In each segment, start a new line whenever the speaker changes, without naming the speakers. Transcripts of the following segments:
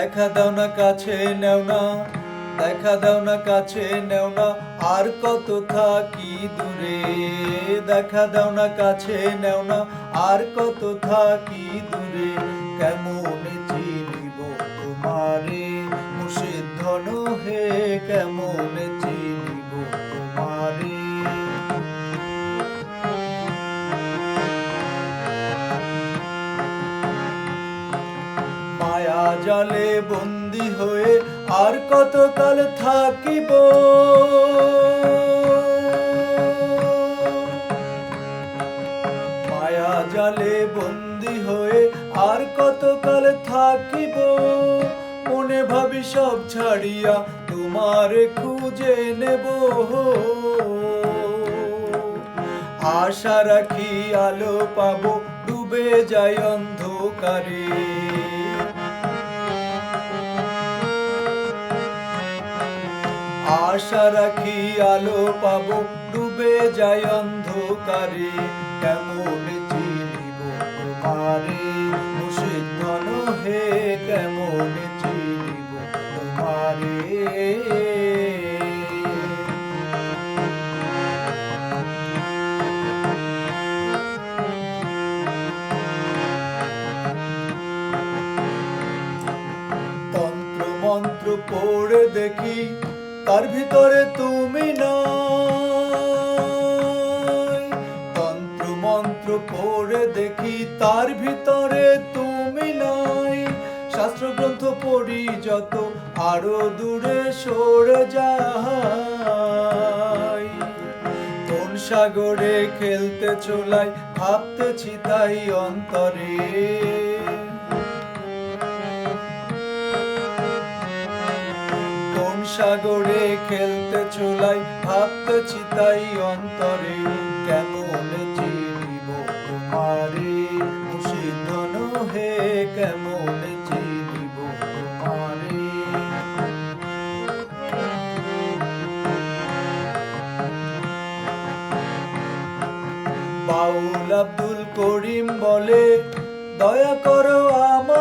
দেখা দাও না, কাছে নেও না। দেখা দাও না, কাছে নেও না। আর কত থাকি দূরে? দেখা দাও না, কাছে নেও না। আর কত থাকি দূরে? কেমন চিনিব তোমারে? মুর্শিদ ধন হে, কেমন জালে বন্দি হয়ে আর কতকাল থাকিব? মায়া জালে বন্দি হয়ে আর কতকাল থাকিব? মনে ভাবি সব ছাড়িয়া তোমার খুঁজে নেব। আশা রাখি আলো পাবো, ডুবে যায় অন্ধকারে। আশা রাখি আলো পাবো, ডুবে যায় অন্ধকারে। কেমন চিনিব তোমারে? মুর্শিদ ধন হে কেমন চিনিব তোমারে? পড়ে দেখি তার ভিতরে তুমি নাই। তন্ত্র মন্ত্র পড়ে দেখি তার ভিতরে তুমি নাই। শাস্ত্র গ্রন্থ পড়ি যত আরও দূরে সরে যাই। কোন সাগরে খেলতে চলাই, ভাবতেছি তাই অন্তরে। সাগরে খেলতে চলাই, ভাবতেছি তাই অন্তরে কেমন চিনিব তোমারে? মুর্শিদন হে কেমন চিনিব তোমারে? বাউল আব্দুল করিম বলে, দয়া করো আমারে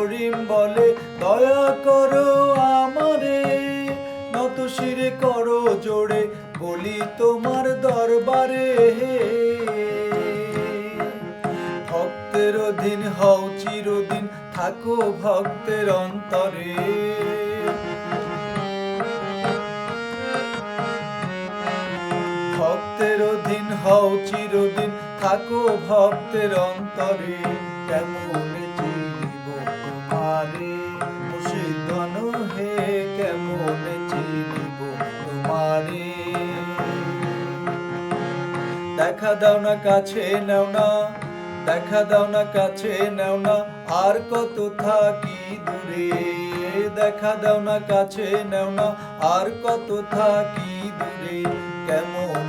করিম বলে, দয়া করো আমারে, নত শিরে করো জোরে, বলি তোমার দরবারে ভক্তের অধীন হও, চিরদিন থাকো ভক্তের অন্তরে। ভক্তের অধীন হও, চিরদিন থাকো ভক্তের অন্তরে। কেমন দেখা দাও না, কাছে নেও না। দেখা দাও না, কাছে নেও না। আর কত থাকি দূরে, দেখা দাও না, কাছে নেও না। আর কত থাকি দূরে, কেমন